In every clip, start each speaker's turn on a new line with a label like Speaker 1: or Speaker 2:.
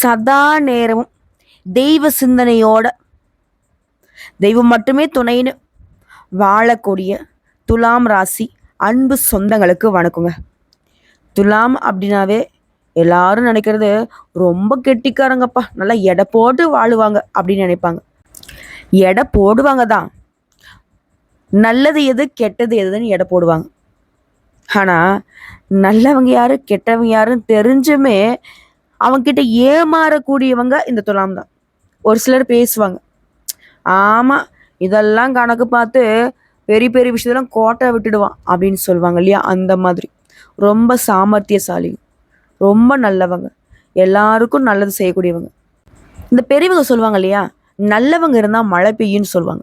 Speaker 1: சதா நேரமும் தெய்வ சிந்தனையோட தெய்வம் மட்டுமே துணைன்னு வாழக்கூடிய துலாம் ராசி அன்பு சொந்தங்களுக்கு வணக்கங்க. துலாம் அப்படின்னாவே எல்லாரும் நினைக்கிறது ரொம்ப கெட்டிக்காரங்கப்பா. நல்லா எடை போட்டு வாழுவாங்க அப்படின்னு நினைப்பாங்க. எடை போடுவாங்க தான். நல்லது எது கெட்டது எதுன்னு எடை போடுவாங்க. ஆனால் நல்லவங்க யாரு கெட்டவங்க யாருன்னு தெரிஞ்சுமே அவங்கக்கிட்ட ஏமாறக்கூடியவங்க இந்த துலாம் தான். ஒரு சிலர் பேசுவாங்க. ஆமாம் இதெல்லாம் கணக்கு பார்த்து பெரிய பெரிய விஷயத்தெல்லாம் கோட்டை விட்டுடுவான் அப்படின்னு சொல்லுவாங்க இல்லையா? அந்த மாதிரி. ரொம்ப சாமர்த்தியசாலி. ரொம்ப நல்லவங்க. எல்லாருக்கும் நல்லது செய்யக்கூடியவங்க. இந்த பெரியவங்க சொல்லுவாங்க இல்லையா? நல்லவங்க இருந்தால் மழை பெய்யும்னு சொல்லுவாங்க.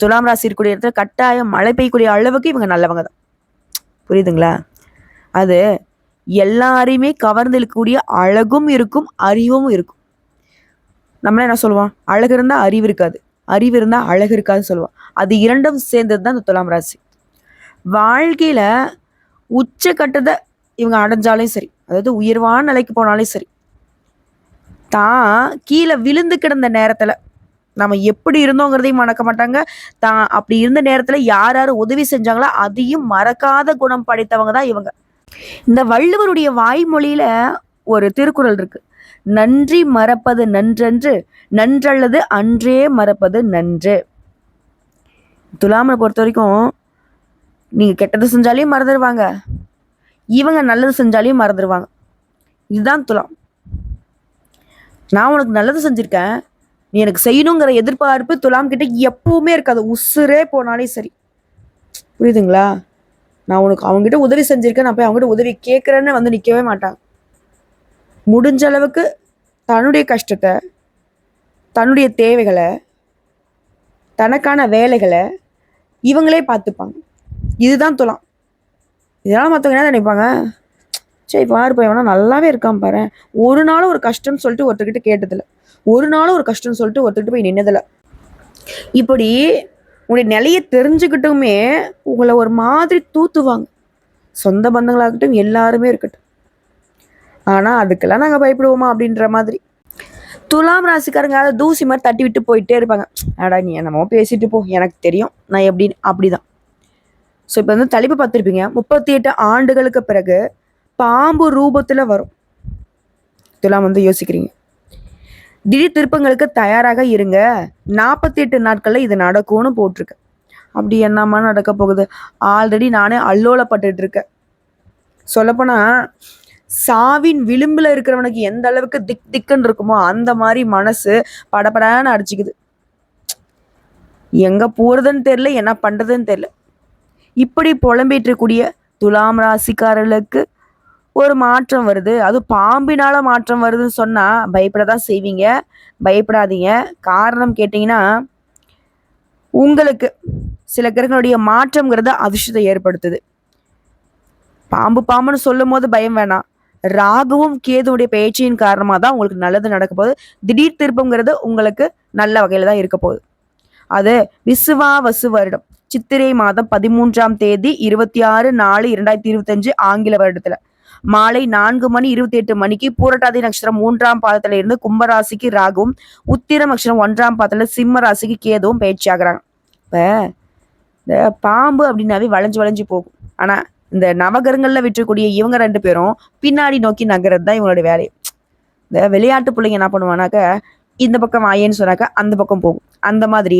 Speaker 1: துலாம் ராசி இருக்கக்கூடிய இடத்துல கட்டாயம் மழை பெய்யக்கூடிய அளவுக்கு இவங்க நல்லவங்க தான். புரியுதுங்களா? அது எல்லாரையுமே கவர்ந்து இழுக்கக்கூடிய அழகும் இருக்கும் அறிவும் இருக்கும். நம்மள என்ன சொல்லுவோம்? அழகு இருந்தால் அறிவு இருக்காது. அறிவு இருந்தால் அழகு இருக்காதுன்னு சொல்லுவோம். அது இரண்டும் சேர்ந்தது தான் இந்த துலாம் ராசி. வாழ்க்கையில் உச்சக்கட்டத்தை இவங்க அடைஞ்சாலும் சரி அதாவது உயர்வான நிலைக்கு போனாலும் சரி தான் கீழே விழுந்து கிடந்த நேரத்தில் நம்ம எப்படி இருந்தோங்கிறதையும் மறக்க மாட்டாங்க. தான் அப்படி இருந்த நேரத்தில் யார் யார் உதவி செஞ்சாங்களோ அதையும் மறக்காத குணம் படைத்தவங்க தான் இவங்க. இந்த வள்ளுவருடைய வாய்மொழியில ஒரு திருக்குறள் இருக்கு. நன்றி மறப்பது நன்றன்று நன்றல்லது அன்றே மறப்பது நன்று. துலாமனை பொறுத்த வரைக்கும் நீங்கள் கெட்டது செஞ்சாலையும் மறந்துடுவாங்க இவங்க நல்லது செஞ்சாலையும் மறந்துடுவாங்க இதுதான் துலாம். நான் உனக்கு நல்லது செஞ்சுருக்கேன். நீ எனக்கு செய்யணுங்கிற எதிர்பார்ப்பு துலாம் கிட்ட எப்பவுமே இருக்காது. உசுரே போனாலே சரி. புரியுதுங்களா? நான் உனக்கு அவங்ககிட்ட உதவி செஞ்சுருக்கேன் நான் போய் அவங்ககிட்ட உதவி கேட்குறேன்னு வந்து நிற்கவே மாட்டாங்க முடிஞ்ச அளவுக்கு தன்னுடைய கஷ்டத்தை தன்னுடைய தேவைகளை தனக்கான வேலைகளை இவங்களே பார்த்துப்பாங்க. இதுதான் துலாம். இதெல்லாம் மற்றவங்க என்ன நினைப்பாங்க? சரி பாரு போய் வேணா நல்லாவே இருக்கான் பாரு. ஒரு நாளும் ஒரு கஷ்டம்னு சொல்லிட்டு ஒருத்தர்கிட்ட கேட்டதில்ல. ஒரு நாளும் ஒரு கஷ்டம்னு சொல்லிட்டு ஒருத்தர்கிட்ட போய் நின்னதில்லை. இப்படி உங்களுடைய நிலையை தெரிஞ்சுக்கிட்டுமே உங்களை ஒரு மாதிரி தூத்துவாங்க. சொந்த பந்தங்களாகட்டும் எல்லாருமே இருக்கட்டும். ஆனால் அதுக்கெல்லாம் நாங்கள் பயப்படுவோமா அப்படின்ற மாதிரி. துலாம் ராசிக்காரங்க அதை தூசி மாதிரி தட்டி விட்டு போயிட்டே இருப்பாங்க. அடா நீ என்னமோ பேசிட்டு போ. எனக்கு தெரியும் நான் எப்படின்னு. அப்படிதான். ஸோ இப்போ வந்து தலைப்பு பார்த்துருப்பீங்க. முப்பத்தி எட்டு ஆண்டுகளுக்கு பிறகு பாம்பு ரூபத்தில் வரும். துலாம் வந்து யோசிக்கிறீங்க. திடீர் திருப்பங்களுக்கு தயாராக இருங்க. நாற்பத்தி எட்டு நாட்களில் இது நடக்கும்னு போட்டிருக்கு. அப்படி என்னம்மா நடக்க போகுது? ஆல்ரெடி நானே அல்லோலப்பட்டுட்டு இருக்கேன். சொல்லப்போனால் சாவின் விளிம்பில் இருக்கிறவனுக்கு எந்த அளவுக்கு திக் திக்குன்னு இருக்குமோ அந்த மாதிரி மனசு படபடான்னு அடிச்சுக்குது. எங்கே போகிறதுன்னு தெரில என்ன பண்ணுறதுன்னு தெரில இப்படி புலம்பிட்டு இருக்கக்கூடிய துலாம் ராசிக்காரர்களுக்கு ஒரு மாற்றம் வருது. அது பாம்பினால மாற்றம் வருதுன்னு சொன்னால் பயப்பட தான் செய்வீங்க? பயப்படாதீங்க. காரணம் கேட்டிங்கன்னா உங்களுக்கு சில கிரகங்களுடைய மாற்றம்ங்கிறது அதிர்ஷ்டத்தை ஏற்படுத்துது. பாம்பு பாம்புன்னு சொல்லும் போது பயம் வேணாம். ராகுவும் கேதுவுடைய பயிற்சியின் காரணமாக தான் உங்களுக்கு நல்லது நடக்க போகுது. திடீர் திருப்பங்கிறது உங்களுக்கு நல்ல வகையில் தான் இருக்க போகுது. அது விசுவாவசு வருடம். சித்திரை மாதம் பதிமூன்றாம் தேதி இருபத்தி ஆறு நாலு இரண்டாயிரத்தி இருபத்தஞ்சு ஆங்கில வருடத்தில். மாலை நான்கு மணி இருபத்தி எட்டு மணிக்கு பூரட்டாதி நட்சத்திரம் மூன்றாம் பாதத்துல இருந்து கும்பராசிக்கு ராகும் உத்திர நட்சத்திரம் ஒன்றாம் பாதத்துல சிம்ம ராசிக்கு கேதுவும் பயிற்சி இப்ப இந்த பாம்பு அப்படின்னாவே வளைஞ்சு வளைஞ்சு போகும். ஆனா இந்த நவகரங்களில் விற்றக்கூடிய இவங்க ரெண்டு பேரும் பின்னாடி நோக்கி நகர்றது தான் இவங்களோட வேலை. இந்த விளையாட்டு பிள்ளைங்க என்ன பண்ணுவானாக்க இந்த பக்கம் ஆயேன்னு சொன்னாக்கா அந்த பக்கம் போகும். அந்த மாதிரி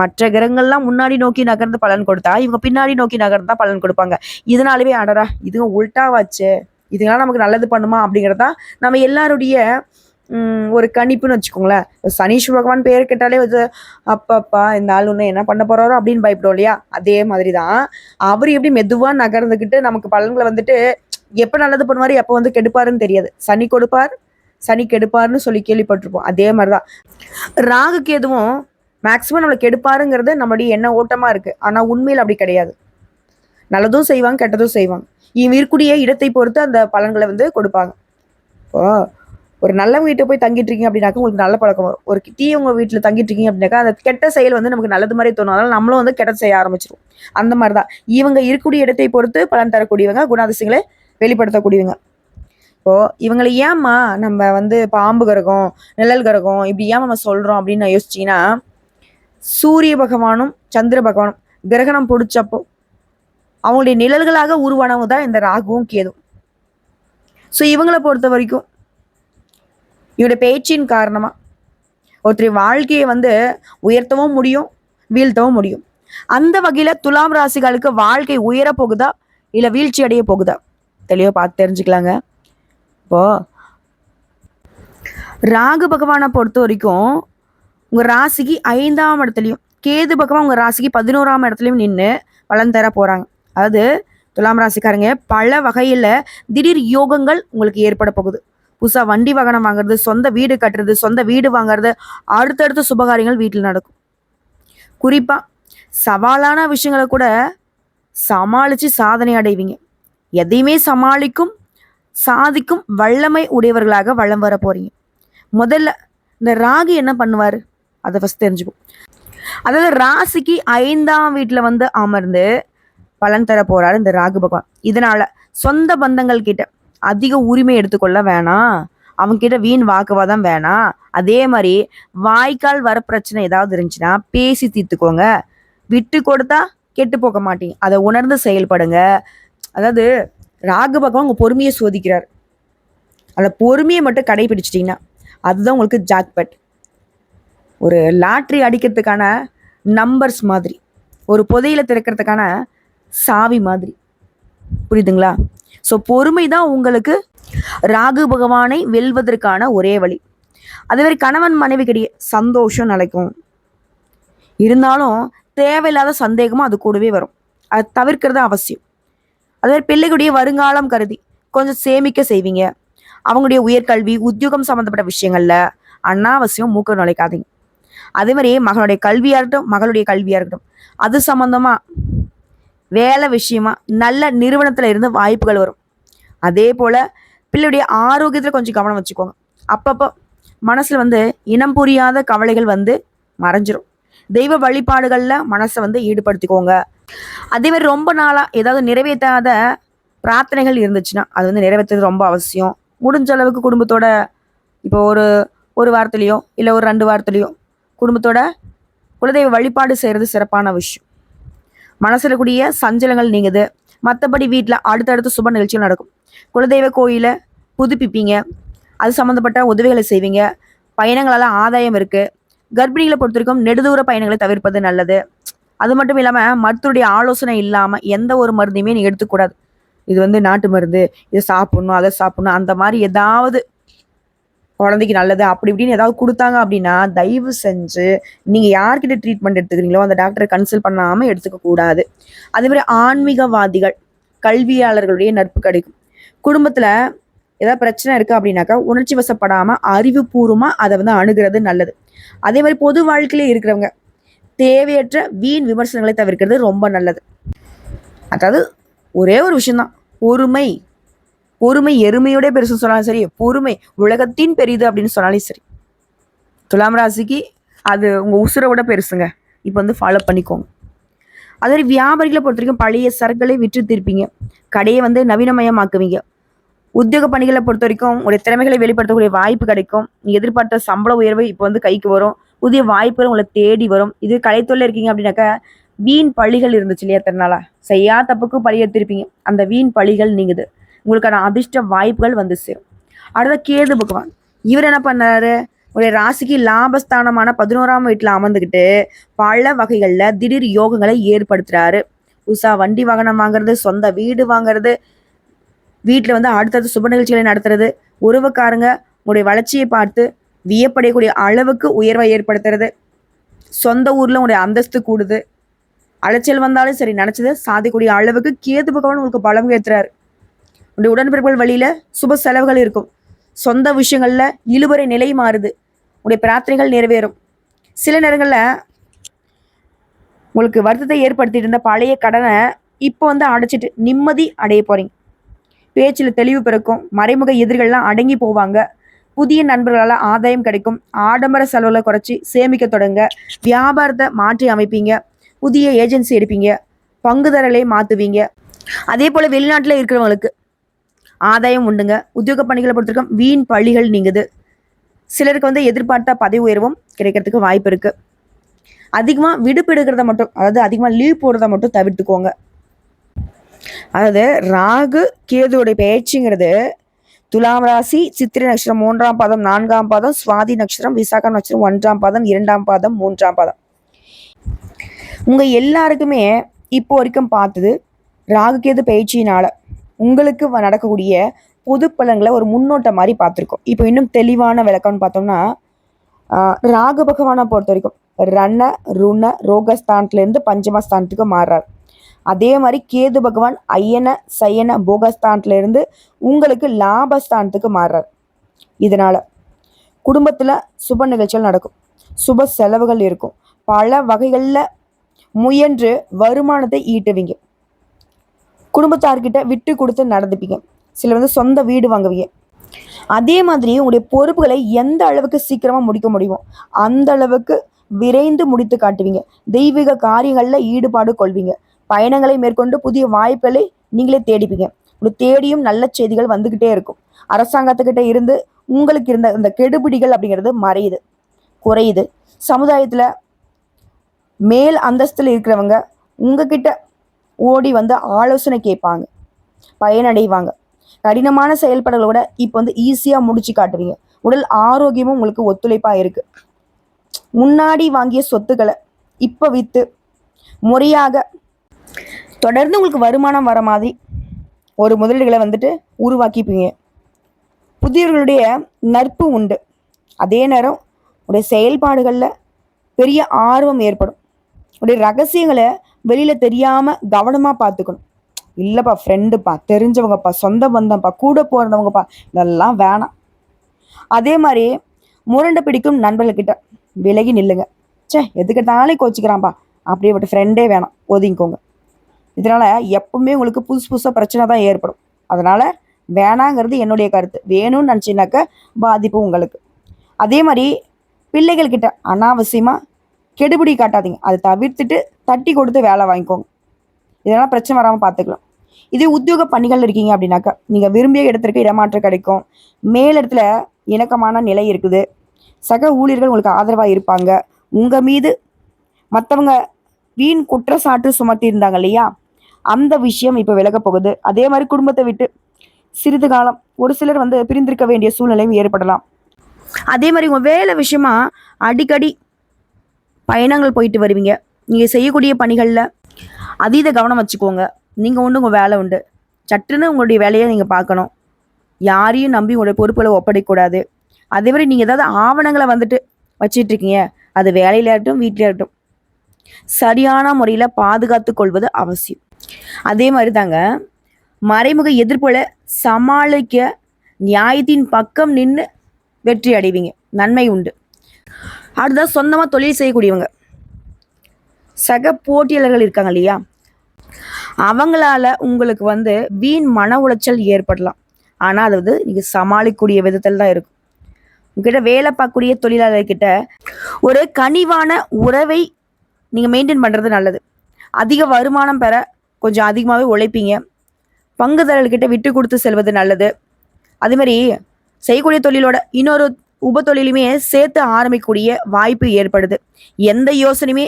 Speaker 1: மற்ற கிரகங்கள்லாம் முன்னாடி நோக்கி நகர்ந்து பலன் கொடுத்தா இவங்க பின்னாடி நோக்கி நகர்ந்து தான் பலன் கொடுப்பாங்க. இதனாலவே அடரா இதுவும் உல்ட்டாவாச்சு இதெல்லாம் நமக்கு நல்லது பண்ணுமா அப்படிங்கிறதா நம்ம எல்லாருடைய ஒரு கணிப்புன்னு வச்சுக்கோங்களேன். இப்ப சனீஸ்வர பகவான் பேர் கேட்டாலே வந்து அப்பப்பா இந்த ஆள் ஒன்று என்ன பண்ண போறாரோ? அப்படின்னு பயப்படும் இல்லையா? அதே மாதிரி தான் அவர் எப்படி மெதுவாக நகர்ந்துக்கிட்டு நமக்கு பலன்களை வந்துட்டு எப்போ நல்லது பண்ணுவார் எப்போ வந்து கெடுப்பாருன்னு தெரியாது. சனி கொடுப்பார் சனி கெடுப்பார்னு சொல்லி கேள்விப்பட்டிருப்போம். அதே மாதிரி தான் ராகுக்கு எதுவும் மேக்ஸிமம் நம்மளை கெடுப்பாருங்கிறது நம்மளுடைய எண்ண ஓட்டமாக இருக்குது ஆனால் உண்மையில் அப்படி கிடையாது. நல்லதும் செய்வாங்க கெட்டதும் செய்வாங்க. இருக்கக்கூடிய இடத்தை பொறுத்து அந்த பலன்களை வந்து கொடுப்பாங்க. இப்போ ஒரு நல்ல வீட்டை போய் தங்கிட்டு இருக்கீங்க அப்படின்னாக்கா உங்களுக்கு நல்ல பழக்கம் வரும். ஒரு தீயவங்க வீட்டில் தங்கிட்டு இருக்கீங்க அப்படின்னாக்கா அந்த கெட்ட செயல் வந்து நமக்கு நல்லது மாதிரி தோணும். அதனால நம்மளும் வந்து கெட்ட செய்ய ஆரம்பிச்சிடும் அந்த மாதிரி தான் இவங்க இருக்கக்கூடிய இடத்தை பொறுத்து பலன் தரக்கூடியவங்க குணாதிசயங்களை வெளிப்படுத்தக்கூடியவங்க. இப்போது இவங்களை ஏம்மா நம்ம வந்து பாம்பு கிரகம் நிழல் கிரகம் இப்படி ஏன் நம்ம சொல்கிறோம் அப்படின்னு நான் யோசிச்சிங்கன்னா சூரிய பகவானும் சந்திர பகவானும் கிரகணம் பிடிச்சப்போ அவங்களுடைய நிழல்களாக உருவானவங்க தான் இந்த ராகுவும் கேதும் ஸோ இவங்களை பொறுத்த வரைக்கும் இவருடைய பேச்சின் காரணமாக ஒருத்தர் வாழ்க்கையை வந்து உயர்த்தவும் முடியும் வீழ்த்தவும் முடியும். அந்த வகையில் துலாம் ராசிகளுக்கு வாழ்க்கை உயர போகுதா இல்லை வீழ்ச்சி அடைய போகுதா? தெளிவாக பார்த்து தெரிஞ்சுக்கலாங்க. இப்போ ராகு பகவானை பொறுத்த வரைக்கும் உங்கள் ராசிக்கு ஐந்தாம் இடத்துலையும் கேது பகவான் உங்கள் ராசிக்கு பதினோராம் இடத்துலையும் நின்று பலன் தர போகிறாங்க அதாவது துலாம் ராசிக்காரங்க பல வகையில் திடீர் யோகங்கள் உங்களுக்கு ஏற்பட போகுது. புதுசாக வண்டி வாகனம் வாங்குறது சொந்த வீடு கட்டுறது சொந்த வீடு வாங்குறது அடுத்தடுத்த சுபகாரியங்கள் வீட்டில் நடக்கும். குறிப்பாக சவாலான விஷயங்களை கூட சமாளித்து சாதனை அடைவீங்க. எதையுமே சமாளிக்கும் சாதிக்கும் வல்லமை உடையவர்களாக வளம் வர போறீங்க. முதல்ல இந்த ராகு என்ன பண்ணுவார்? அதை ஃபஸ்ட் தெரிஞ்சுக்கும் அதாவது ராசிக்கு ஐந்தாம் வீட்டில் வந்து அமர்ந்து பலன் தர போறாரு இந்த ராகு பகவான். இதனால சொந்த பந்தங்கள் கிட்ட அதிக உரிமை எடுத்துக்கொள்ள வேணாம். அவங்க கிட்ட வீண் வாக்குவாதம் வேணாம். அதே மாதிரி வாய்க்கால் வர பிரச்சனை ஏதாவது இருந்துச்சுன்னா பேசி தீர்த்துக்கோங்க. விட்டு கொடுத்தா கெட்டு போக மாட்டீங்க. அதை உணர்ந்து செயல்படுங்க. அதாவது ராகு பகவான் உங்க பொறுமையை சோதிக்கிறார். அந்த பொறுமையை மட்டும் கடைபிடிச்சிட்டிங்கன்னா அதுதான் உங்களுக்கு ஜாக்பட். ஒரு லாட்ரி அடிக்கிறதுக்கான நம்பர்ஸ் மாதிரி. ஒரு புதையில திறக்கிறதுக்கான சாவி மாதிரி. புரியுதுங்களா? ஸோ பொறுமை தான் உங்களுக்கு ராகு பகவானை வெல்வதற்கான ஒரே வழி. அதே மாதிரி கணவன் மனைவிக்கிடையே சந்தோஷம் நிலைக்கும். இருந்தாலும் தேவையில்லாத சந்தேகமும் அது கூடவே வரும். அதை தவிர்க்கிறது அவசியம். அதே மாதிரி பிள்ளைகளுடைய வருங்காலம் கருதி கொஞ்சம் சேமிக்க செய்வீங்க. அவங்களுடைய உயர்கல்வி உத்தியோகம் சம்மந்தப்பட்ட விஷயங்கள்ல அனாவசியம் மூக்க நுழைக்காதீங்க. அதே மாதிரி மகனுடைய கல்வியாக இருக்கட்டும் மகளுடைய கல்வியாக இருக்கட்டும் அது சம்மந்தமாக வேலை விஷயமா நல்ல நிறுவனத்தில் இருந்து வாய்ப்புகள் வரும். அதே போல் பிள்ளையுடைய ஆரோக்கியத்தில் கொஞ்சம் கவனம் வச்சுக்கோங்க. அப்பப்போ மனசில் வந்து இனம் புரியாத கவலைகள் வந்து மறைஞ்சிரும். தெய்வ வழிபாடுகளில் மனசை வந்து ஈடுபடுத்திக்கோங்க. அதே மாதிரி ரொம்ப நாளாக ஏதாவது நிறைவேற்றாத பிரார்த்தனைகள் இருந்துச்சுன்னா அது வந்து நிறைவேற்றுறது ரொம்ப அவசியம். முடிஞ்ச அளவுக்கு குடும்பத்தோட இப்போ ஒரு ஒரு வாரத்துலேயோ இல்லை ஒரு ரெண்டு வாரத்துலேயோ குடும்பத்தோட குலதெய்வ வழிபாடு செய்கிறது சிறப்பான விஷயம். மனசில் கூடிய சஞ்சலங்கள் நீங்குது. மற்றபடி வீட்டில் அடுத்தடுத்து சுப நிகழ்ச்சிகள் நடக்கும். குலதெய்வ கோயிலை புதுப்பிப்பீங்க. அது சம்மந்தப்பட்ட உதவிகளை செய்வீங்க. பயணங்களால் ஆதாயம் இருக்குது கர்ப்பிணிகளை பொறுத்த வரைக்கும் நெடுதூர பயணங்களை தவிர்ப்பது நல்லது. அது மட்டும் இல்லாமல் மருத்துவருடைய ஆலோசனை இல்லாமல் எந்த ஒரு மருந்தையுமே நீங்கள் எடுத்துக்கூடாது இது வந்து நாட்டு மருந்து. இதை சாப்பிட்ணும் அதை சாப்பிட்ணும் அந்த மாதிரி ஏதாவது குழந்தைக்கு நல்லது அப்படி இப்படின்னு ஏதாவது கொடுத்தாங்க அப்படின்னா தயவு செஞ்சு நீங்கள் யார்கிட்ட ட்ரீட்மெண்ட் எடுத்துக்கிறீங்களோ அந்த டாக்டரை கன்சல்ட் பண்ணாமல் எடுத்துக்க கூடாது. அதே மாதிரி ஆன்மீகவாதிகள் கல்வியாளர்களுடைய நட்பு கிடைக்கும். குடும்பத்தில் ஏதாவது பிரச்சனை இருக்குது அப்படின்னாக்கா உணர்ச்சி வசப்படாமல் அறிவுபூர்வமாக அதை வந்து அணுகிறது நல்லது. அதே மாதிரி பொது வாழ்க்கையிலே இருக்கிறவங்க தேவையற்ற வீண் விமர்சனங்களை தவிர்க்கிறது ரொம்ப நல்லது. அதாவது ஒரே ஒரு விஷயம்தான். பொறுமை. பொறுமை எருமையோட பெருசுன்னு சொன்னாலும் சரி பொறுமை உலகத்தின் பெரிது அப்படின்னு சொன்னாலும் சரி. துலாம் ராசிக்கு அது உங்கள் உசுரை விட பெருசுங்க. இப்போ வந்து ஃபாலோ பண்ணிக்கோங்க. அதே மாதிரி வியாபாரிகளை பொறுத்த வரைக்கும் பழைய சரக்குகளை விற்று திருப்பீங்க. கடையை வந்து நவீனமயமாக்குவீங்க. உத்தியோக பணிகளை பொறுத்த வரைக்கும் உங்களுடைய திறமைகளை வெளிப்படுத்தக்கூடிய வாய்ப்பு கிடைக்கும். எதிர்பார்த்த சம்பள உயர்வு இப்போ வந்து கைக்கு வரும். புதிய வாய்ப்புகள் உங்களை தேடி வரும். இது கலைத்தொழில் இருக்கீங்க அப்படின்னாக்கா வீண் பழிகள் இருந்துச்சு இல்லையா திறனால செய்யா தப்புக்கு பழி எடுத்திருப்பீங்க. அந்த வீண் பழிகள் நீங்குது. உங்களுக்கான அதிர்ஷ்ட வாய்ப்புகள் வந்து சேரும். அடுத்த கேது பகவான். இவர் என்ன பண்ணாரு? உடைய ராசிக்கு லாபஸ்தானமான பதினோராம் வீட்டில் அமர்ந்துக்கிட்டு பல வகைகளில் திடீர் யோகங்களை ஏற்படுத்துறாரு. புதுசாக வண்டி வாகனம் வாங்குறது சொந்த வீடு வாங்குறது வீட்டில் வந்து அடுத்தடுத்த சுப நிகழ்ச்சிகளை நடத்துறது உறவுக்காரங்க உங்களுடைய வளர்ச்சியை பார்த்து வியப்படையக்கூடிய அளவுக்கு உயர்வை ஏற்படுத்துறது சொந்த ஊரில் உங்களுடைய அந்தஸ்து கூடுது அலைச்சல் வந்தாலும் சரி நினச்சது சாதிக்கூடிய அளவுக்கு கேது பகவான் உங்களுக்கு பலம் ஏற்றுறாரு உடைய உடன்பிறப்புகள் வழியில் சுப செலவுகள் இருக்கும். சொந்த விஷயங்களில் இழுபறை நிலை மாறுது. உடைய பிரார்த்தனைகள் நிறைவேறும். சில நேரங்களில் உங்களுக்கு வருத்தத்தை ஏற்படுத்திட்டு இருந்த பழைய கடனை இப்போ வந்து அடைச்சிட்டு நிம்மதி அடைய போகிறீங்க பேச்சில் தெளிவு பிறக்கும். மறைமுக எதிர்கள்லாம் அடங்கி போவாங்க. புதிய நண்பர்களால் ஆதாயம் கிடைக்கும். ஆடம்பர செலவுகளை குறைச்சி சேமிக்க தொடங்க. வியாபாரத்தை மாற்றி அமைப்பீங்க. புதிய ஏஜென்சி எடுப்பீங்க. பங்குதாரர்களை மாற்றுவீங்க அதே போல் வெளிநாட்டில் இருக்கிறவங்களுக்கு ஆதாயம் உண்டுங்க. உத்தியோக பணிகளை பொறுத்திருக்கும் வீண் பள்ளிகள் நீங்குது. சிலருக்கு வந்து எதிர்பார்த்த பதவி உயர்வும் கிடைக்கிறதுக்கு வாய்ப்பு இருக்கு. அதிகமாக விடுப்பு மட்டும் அதாவது அதிகமாக லீவ் போடுறத மட்டும் தவிர்த்துக்கோங்க. அதாவது ராகு கேதுவோடைய பயிற்சிங்கிறது துலாம் ராசி சித்திரை நட்சத்திரம் மூன்றாம் பாதம் நான்காம் பாதம் சுவாதி நட்சத்திரம் விசாக நட்சத்திரம் ஒன்றாம் பாதம் இரண்டாம் பாதம் மூன்றாம் பாதம். உங்கள் எல்லாருக்குமே இப்போ வரைக்கும் பார்த்தது ராகு கேது பயிற்சியினால உங்களுக்கு வ- நடக்கக்கூடிய பொது பலன்களை ஒரு முன்னோட்டம் மாதிரி பார்த்துருக்கோம். இப்போ இன்னும் தெளிவான விளக்கம்னு பார்த்தோம்னா ராகு பகவானை பொறுத்த வரைக்கும் ரண ருண ரோகஸ்தானத்துலேருந்து பஞ்சமஸ்தானத்துக்கு மாறுறார். அதே மாதிரி கேது பகவான் ஐயன சயன போகஸ்தானத்துல இருந்து உங்களுக்கு லாபஸ்தானத்துக்கு மாறுறார். இதனால் குடும்பத்தில் சுப நிகழ்ச்சிகள் நடக்கும். சுப செலவுகள் இருக்கும். பல வகைகளில் முயன்று வருமானத்தை ஈட்டுவீங்க. குடும்பத்தார்கிட்ட விட்டு கொடுத்து நடந்துப்பீங்க. சிலர் வந்து சொந்த வீடு வாங்குவீங்க. அதே மாதிரி உங்களுடைய பொறுப்புகளை எந்த அளவுக்கு சீக்கிரமாக முடிக்க முடியுமோ அந்த அளவுக்கு விரைந்து முடித்து காட்டுவீங்க. தெய்வீக காரியங்களில் ஈடுபாடு கொள்வீங்க. பயணங்களை மேற்கொண்டு புதிய வாய்ப்புகளை நீங்களே தேடிப்பீங்க. உங்களுக்கு தேடியும் நல்ல செய்திகள் வந்துக்கிட்டே இருக்கும். அரசாங்கத்துக்கிட்ட இருந்து உங்களுக்கு இருந்த அந்த கெடுபிடிகள் அப்படிங்கிறது மறையுது குறையுது. சமுதாயத்தில் மேல் அந்தஸ்தில் இருக்கிறவங்க உங்ககிட்ட ஓடி வந்து ஆலோசனை கேட்பாங்க. பயனடைவாங்க. கடினமான செயல்பாடுகளோட இப்போ வந்து ஈஸியாக முடிச்சு காட்டுவீங்க உடல் ஆரோக்கியமும் உங்களுக்கு ஒத்துழைப்பாக இருக்கு. முன்னாடி வாங்கிய சொத்துக்களை இப்போ விற்று முறையாக தொடர்ந்து உங்களுக்கு வருமானம் வர மாதிரி ஒரு முதலீடுகளை வந்துட்டு உருவாக்கிப்பீங்க. புதியவர்களுடைய நட்பு உண்டு. அதே நேரம் உடைய செயல்பாடுகளில் பெரிய ஆர்வம் ஏற்படும். உடைய ரகசியங்களை வெளியில் தெரியாமல் கவனமாக பார்த்துக்கணும் இல்லைப்பா ஃப்ரெண்டுப்பா தெரிஞ்சவங்கப்பா சொந்த பந்தம்ப்பா கூட போகிறவங்கப்பா இதெல்லாம் வேணாம். அதே மாதிரி முரண்டை பிடிக்கும் நண்பர்கள்கிட்ட விலகி நில்லுங்க. ச்சே எதுக்கிட்டாலே கோச்சிக்கிறான்ப்பா. அப்படிப்பட்ட விட்டு ஃப்ரெண்டே வேணாம். ஒதுங்கிக்கோங்க. இதனால் எப்பவுமே உங்களுக்கு புதுசு புதுசாக பிரச்சனை தான் ஏற்படும். அதனால் வேணாங்கிறது என்னுடைய கருத்து. வேணும்னு நினச்சினாக்க பாதிப்பு உங்களுக்கு. அதே மாதிரி பிள்ளைகள்கிட்ட அனாவசியமாக கெடுபிடி காட்டாதீங்க. அதை தவிர்த்துட்டு தட்டி கொடுத்து வேலை வாங்கிக்கோங்க. இதனால் பிரச்சனை வராமல் பார்த்துக்கலாம் இதே உத்தியோக பணிகள் இருக்கீங்க அப்படின்னாக்கா நீங்கள் விரும்பிய இடத்திற்கு இடமாற்றம் கிடைக்கும். மேலிடத்துல இணக்கமான நிலை இருக்குது. சக ஊழியர்கள் உங்களுக்கு ஆதரவாக இருப்பாங்க. உங்கள் மீது மற்றவங்க வீண் குற்றச்சாட்டு சுமத்தி இருந்தாங்க இல்லையா? அந்த விஷயம் இப்போ விலக போகுது. அதே மாதிரி குடும்பத்தை விட்டு சிறிது காலம் ஒரு சிலர் வந்து பிரிந்திருக்க வேண்டிய சூழ்நிலையும் ஏற்படலாம். அதே மாதிரி உங்கள் வேலை விஷயமா அடிக்கடி பயணங்கள் போயிட்டு வருவீங்க. நீங்கள் செய்யக்கூடிய பணிகளில் அதீத கவனம் வச்சுக்கோங்க. நீங்கள் உண்டு உங்கள் வேலை உண்டு. சட்டுன்னு உங்களுடைய வேலையை நீங்கள் பார்க்கணும். யாரையும் நம்பி உங்களுடைய பொறுப்புகளை ஒப்படைக்கக்கூடாது அதே மாதிரி நீங்கள் ஏதாவது ஆவணங்களை வந்துட்டு வச்சிட்ருக்கீங்க அது வேலையில இருக்கட்டும் வீட்டில் இருக்கட்டும். சரியான முறையில் பாதுகாத்து கொள்வது அவசியம். அதே மாதிரி தாங்க மறைமுக எதிர்ப்புகளை சமாளிக்க நியாயத்தின் பக்கம் நின்று வெற்றி அடைவீங்க. நன்மை உண்டு. அடுத்ததாக சொந்தமாக தொழில் செய்யக்கூடியவங்க. சக போட்டியாளர்கள் இருக்காங்க இல்லையா? அவங்களால உங்களுக்கு வந்து வீண் மன உளைச்சல் ஏற்படலாம். ஆனால் அது வந்து நீங்கள் சமாளிக்கக்கூடிய விதத்தில் தான் இருக்கும். உங்ககிட்ட வேலை பார்க்கக்கூடிய தொழிலாளர்கிட்ட ஒரு கனிவான உறவை நீங்கள் மெயின்டைன் பண்ணுறது நல்லது. அதிக வருமானம் பெற கொஞ்சம் அதிகமாகவே உழைப்பீங்க. பங்குதாரர்கிட்ட விட்டு கொடுத்து செல்வது நல்லது. அதே மாதிரி செய்யக்கூடிய தொழிலோட இன்னொரு உபத்தொழிலுமே சேர்த்து ஆரம்பிக்கக்கூடிய வாய்ப்பு ஏற்படுது. எந்த யோசனையுமே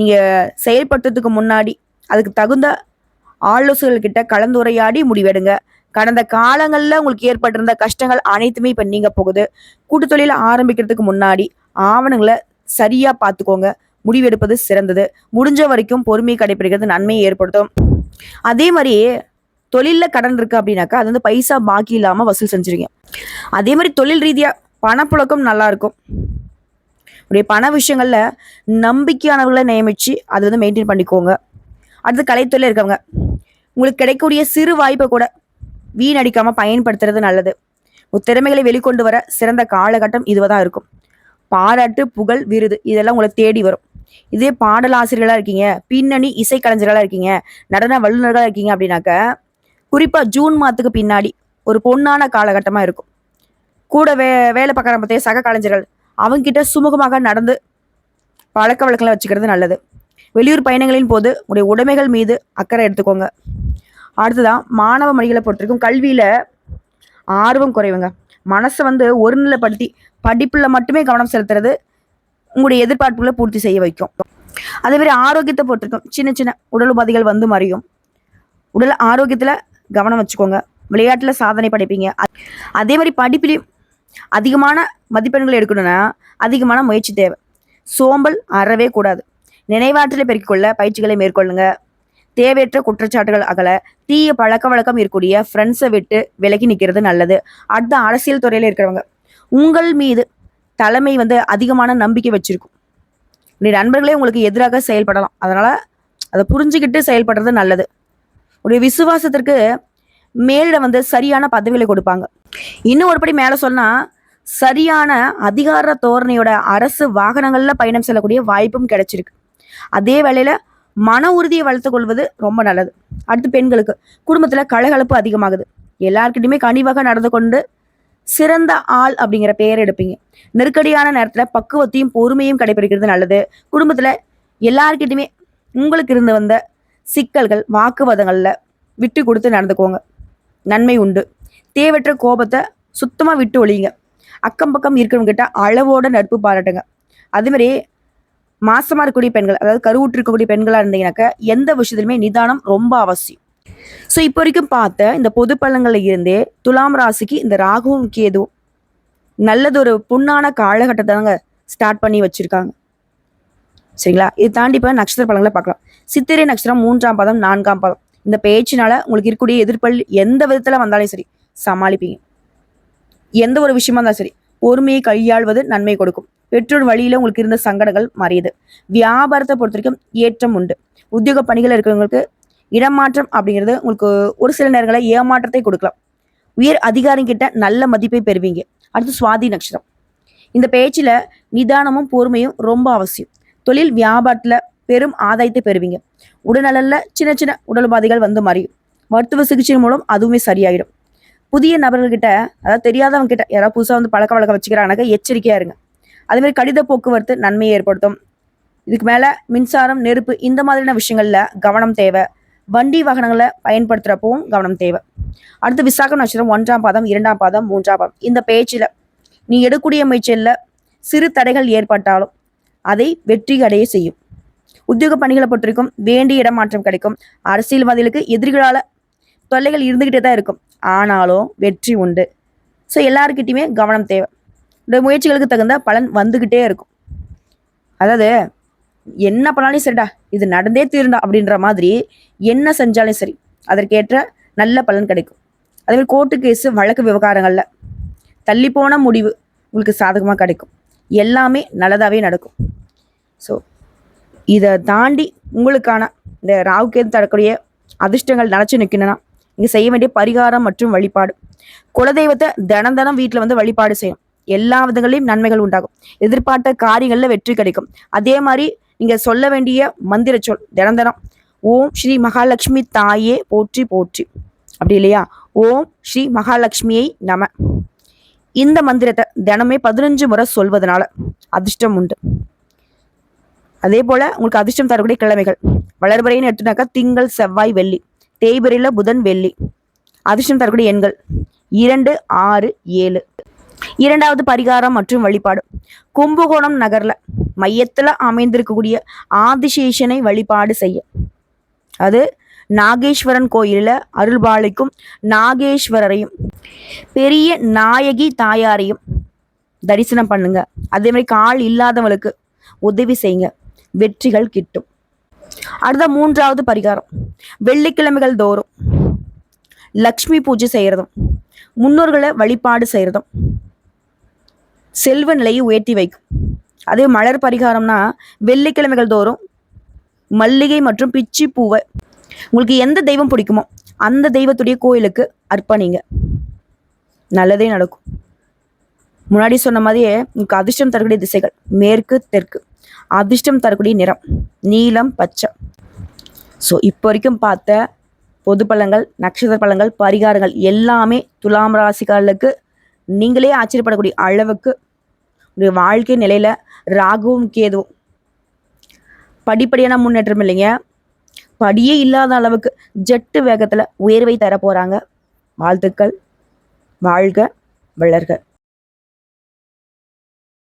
Speaker 1: நீங்கள் செயல்படுத்துறதுக்கு முன்னாடி அதுக்கு தகுந்த ஆலோசகர்கிட்ட கலந்துரையாடி முடிவெடுங்க. கடந்த காலங்களில் உங்களுக்கு ஏற்பட்டிருந்த கஷ்டங்கள் அனைத்துமே இப்போ நீங்கள் போகுது. கூட்டுத்தொழில் ஆரம்பிக்கிறதுக்கு முன்னாடி ஆவணங்களை சரியாக பார்த்துக்கோங்க. முடிவெடுப்பது சிறந்தது. முடிஞ்ச வரைக்கும் பொறுமை கடைபிடிக்கிறது நன்மையை ஏற்படுத்தும். அதே மாதிரி தொழிலில் கடன் இருக்கு அப்படின்னாக்கா அது வந்து பைசா பாக்கி இல்லாமல் வசூல் செஞ்சிருங்க. அதே மாதிரி தொழில் ரீதியாக பணப்புழக்கம் நல்லா இருக்கும் உடைய பண விஷயங்களில் நம்பிக்கையானவர்களை நியமித்து அது வந்து மெயின்டைன் பண்ணிக்கோங்க. அடுத்து கலைத்துறையில் இருக்கவங்க. உங்களுக்கு கிடைக்கக்கூடிய சிறு வாய்ப்பை கூட வீணடிக்காமல் பயன்படுத்துறது நல்லது. உங்க திறமைகளை வெளிக்கொண்டு வர சிறந்த காலகட்டம் இதுவாக தான் இருக்கும். பாராட்டு புகழ் விருது இதெல்லாம் உங்களை தேடி வரும். இதே பாடல் ஆசிரியர்களாக இருக்கீங்க பின்னணி இசைக்கலைஞர்களாக இருக்கீங்க நடன வல்லுநர்களாக இருக்கீங்க அப்படின்னாக்க குறிப்பாக ஜூன் மாதத்துக்கு பின்னாடி ஒரு பொன்னான காலகட்டமாக இருக்கும். கூட வே வேலை பார்க்குற பற்றிய சக கலைஞர்கள் அவங்ககிட்ட சுமூகமாக நடந்து பழக்க வழக்கங்களை வச்சுக்கிறது நல்லது. வெளியூர் பயணங்களின் போது உடைய உடைமைகள் மீது அக்கறை எடுத்துக்கோங்க. அடுத்ததான் மாணவ மணிகளை பொறுத்திருக்கும் கல்வியில் ஆர்வம் குறைவுங்க. மனசை வந்து ஒருநிலைப்படுத்தி படிப்பில் மட்டுமே கவனம் செலுத்துறது உங்களுடைய எதிர்பார்ப்புகளை பூர்த்தி செய்ய வைக்கும். அதே மாதிரி ஆரோக்கியத்தை பொறுத்திருக்கும் சின்ன சின்ன உடல் உபாதைகள் வந்து மறையும். உடல் ஆரோக்கியத்தில் கவனம் வச்சுக்கோங்க. விளையாட்டில் சாதனை படைப்பீங்க. அதே மாதிரி படிப்பிலையும் அதிகமான மதிப்பெண்கள் எடுக்கணும்னா அதிகமான முயற்சி தேவை. சோம்பல் அறவே கூடாது. நினைவாற்றலை பெருக்கிக்கொள்ள பயிற்சிகளை மேற்கொள்ளுங்க. தேவையற்ற குற்றச்சாட்டுகள் அகல தீய பழக்க வழக்கம் இருக்கக்கூடிய ஃப்ரெண்ட்ஸை விட்டு விலகி நிற்கிறது நல்லது. அடுத்த அரசியல் துறையில் இருக்கிறவங்க. உங்கள் மீது தலைமை வந்து அதிகமான நம்பிக்கை வச்சிருக்கும். உடைய நண்பர்களே உங்களுக்கு எதிராக செயல்படலாம். அதனால் அதை புரிஞ்சுக்கிட்டு செயல்படுறது நல்லது. உடைய விசுவாசத்திற்கு மேலிடம் வந்து சரியான பதவிகளை கொடுப்பாங்க. இன்னும் ஒருபடி மேலே சொன்னால் சரியான அதிகார தோரணையோட அரசு வாகனங்களில் பயணம் செல்லக்கூடிய வாய்ப்பும் கிடைச்சிருக்கு. அதே வேளையில் மன உறுதியை வளர்த்து கொள்வது ரொம்ப நல்லது. அடுத்து பெண்களுக்கு குடும்பத்தில் கலகலப்பு அதிகமாகுது. எல்லாருக்கிட்டையுமே கனிவாக நடந்து கொண்டு சிறந்த ஆள் அப்படிங்கிற பெயர் எடுப்பீங்க. நெருக்கடியான நேரத்தில் பக்குவத்தையும் பொறுமையும் கடைபிடிக்கிறது நல்லது. குடும்பத்தில் எல்லாருக்கிட்டையுமே உங்களுக்கு இருந்து வந்த சிக்கல்கள் வாக்குவாதங்களில் விட்டு கொடுத்து நடந்துக்கோங்க. நன்மை உண்டு. தேவையற்ற கோபத்தை சுத்தமாக விட்டு ஒழிங்க அக்கம் பக்கம் இருக்கிறவங்ககிட்ட அளவோட நட்பு பாராட்டுங்க. அதேமாதிரி மாசமாக இருக்கக்கூடிய பெண்கள் அதாவது கருவுற்று இருக்கக்கூடிய பெண்களாக இருந்தீங்கன்னாக்க எந்த விஷயத்துலையுமே நிதானம் ரொம்ப அவசியம். ஸோ இப்போ வரைக்கும் பார்த்த இந்த பொது பழங்களில் இருந்தே துலாம் ராசிக்கு இந்த ராகுவும் கேதுவும் நல்லதொரு புண்ணான காலகட்டத்தை தாங்க ஸ்டார்ட் பண்ணி வச்சுருக்காங்க. சரிங்களா? இது தாண்டி இப்போ நட்சத்திர பழங்களை பார்க்கலாம். சித்திரை நட்சத்திரம் மூன்றாம் பாதம் நான்காம் பாதம். இந்த பேச்சினால உங்களுக்கு இருக்கக்கூடிய எதிர்ப்பல் எந்த விதத்தில் வந்தாலும் சரி சமாளிப்பீங்க. எந்த ஒரு விஷயமா இருந்தாலும் சரி பொறுமையை கையாள்வது நன்மை கொடுக்கும். பெற்றோர் வழியில உங்களுக்கு இருந்த சங்கடங்கள் மறையுது. வியாபாரத்தை பொறுத்த வரைக்கும் ஏற்றம் உண்டு. உத்தியோக பணிகள் இருக்கிறவங்களுக்கு இடமாற்றம் அப்படிங்கிறது உங்களுக்கு ஒரு சில நேரங்களில் ஏமாற்றத்தை கொடுக்கலாம். உயர் அதிகாரிகிட்ட நல்ல மதிப்பை பெறுவீங்க. அடுத்து சுவாதி நட்சத்திரம். இந்த பேச்சில் நிதானமும் பொறுமையும் ரொம்ப அவசியம். தொழில் வியாபாரத்தில் பெரும் ஆதாயத்தை பெறுவீங்க. உடல்நலில் சின்ன சின்ன உடல் உபாதைகள் வந்து மறையும். மருத்துவ சிகிச்சை மூலம் அதுவுமே சரியாயிடும். புதிய நபர்கள்கிட்ட அதாவது தெரியாதவங்க கிட்ட யாராவது புதுசாக வந்து பழக்க வழக்கம் வச்சுக்கிறாங்க எச்சரிக்கையாக இருங்க. அதேமாதிரி கடித போக்குவரத்து நன்மையை ஏற்படுத்தும். இதுக்கு மேலே மின்சாரம் நெருப்பு இந்த மாதிரியான விஷயங்களில் கவனம் தேவை. வண்டி வாகனங்களை பயன்படுத்துகிறப்பவும் கவனம் தேவை. அடுத்து விசாகம் நட்சத்திரம் ஒன்றாம் பாதம் இரண்டாம் பாதம் மூன்றாம் பாதம். இந்த பேச்சில் நீ எடுக்கூடிய முயற்சியில் சிறு தடைகள் ஏற்பட்டாலும் அதை வெற்றி அடைய செய்யும். உத்தியோக பணிகளை பொறுத்திருக்கும் வேண்டிய இடமாற்றம் கிடைக்கும். அரசியல்வாதிகளுக்கு எதிரிகளால் தொல்லைகள் இருந்துக்கிட்டே தான் இருக்கும். ஆனாலும் வெற்றி உண்டு. ஸோ எல்லாருக்கிட்டையுமே கவனம் தேவை. இந்த முயற்சிகளுக்கு தகுந்த பலன் வந்துக்கிட்டே இருக்கும். அதாவது என்ன பண்ணாலும் சரிடா இது நடந்தே தீருண்டா அப்படின்ற மாதிரி என்ன செஞ்சாலும் சரி அதற்கேற்ற நல்ல பலன் கிடைக்கும். அதேமாதிரி கோர்ட்டு கேஸு வழக்கு விவகாரங்களில் தள்ளிப்போன முடிவு உங்களுக்கு சாதகமாக கிடைக்கும். எல்லாமே நல்லதாகவே நடக்கும். ஸோ இதை தாண்டி உங்களுக்கான இந்த ராவுக்கேது தரக்கூடிய அதிர்ஷ்டங்கள் நினச்சி நிற்கணும்னா இங்கே செய்ய வேண்டிய பரிகாரம் மற்றும் வழிபாடு. குலதெய்வத்தை தினம் தினம் வீட்டில் வந்து வழிபாடு செய்யும். எல்லா விதங்களையும் நன்மைகள் உண்டாகும். எதிர்பார்த்த காரியங்களில் வெற்றி கிடைக்கும். அதே மாதிரி நீங்கள் சொல்ல வேண்டிய மந்திர சொல் தினம் தினம் ஓம் ஸ்ரீ மகாலட்சுமி தாயே போற்றி போற்றி. அப்படி இல்லையா? ஓம் ஸ்ரீ மகாலட்சுமியை நம. இந்த மந்திரத்தை தினமே பதினஞ்சு முறை சொல்வதனால அதிர்ஷ்டம் உண்டு. அதே போல உங்களுக்கு அதிர்ஷ்டம் தரக்கூடிய கிழமைகள். வளர்பறைன்னு எடுத்துனாக்கா திங்கள் செவ்வாய் வெள்ளி. தேய்பிரையில் புதன் வெள்ளி. அதிர்ஷ்டம் தரக்கூடிய எண்கள் இரண்டு ஆறு ஏழு. இரண்டாவது பரிகாரம் மற்றும் வழிபாடு. கும்பகோணம் நகரில் மையத்தில் அமைந்திருக்கக்கூடிய ஆதிசேஷனை வழிபாடு செய்ய. அது நாகேஸ்வரன் கோயிலில் அருள்பாலிக்கும் நாகேஸ்வரரையும் பெரிய நாயகி தாயாரையும் தரிசனம் பண்ணுங்க. அதே மாதிரி கால் இல்லாதவங்களுக்கு உதவி செய்யுங்க. வெற்றிகள் கிட்டும். அடுத்த மூன்றாவது பரிகாரம். வெள்ளிக்கிழமைகள் தோறும் லக்ஷ்மி பூஜை செய்கிறதும் முன்னோர்களை வழிபாடு செய்கிறதும் செல்வ நிலையை உயர்த்தி வைக்கும். அதே மலர் பரிகாரம்னா வெள்ளிக்கிழமைகள் தோறும் மல்லிகை மற்றும் பிச்சி பூவை உங்களுக்கு எந்த தெய்வம் பிடிக்குமோ அந்த தெய்வத்துடைய கோயிலுக்கு அர்ப்பணிங்க. நல்லதே நடக்கும். முன்னாடி சொன்ன மாதிரியே உங்களுக்கு அதிர்ஷ்டம் தரக்கூடிய திசைகள் மேற்கு தெற்கு. அதிர்ஷ்டம் தரக்கூடிய நிறம். நீலம் பச்சை. ஸோ இப்போ வரைக்கும் பார்த்த பொது பழங்கள் நட்சத்திர பழங்கள் பரிகாரங்கள் எல்லாமே துலாம் ராசிக்காரர்களுக்கு நீங்களே ஆச்சரியப்படக்கூடிய அளவுக்கு உங்களுடைய வாழ்க்கை நிலையில் ராகுவும் கேதுவும் படிப்படியான முன்னேற்றம் இல்லைங்க. படியே இல்லாத அளவுக்கு ஜெட்டு வேகத்தில் உயர்வை தர போகிறாங்க வாழ்த்துக்கள் வாழ்க வளர்க.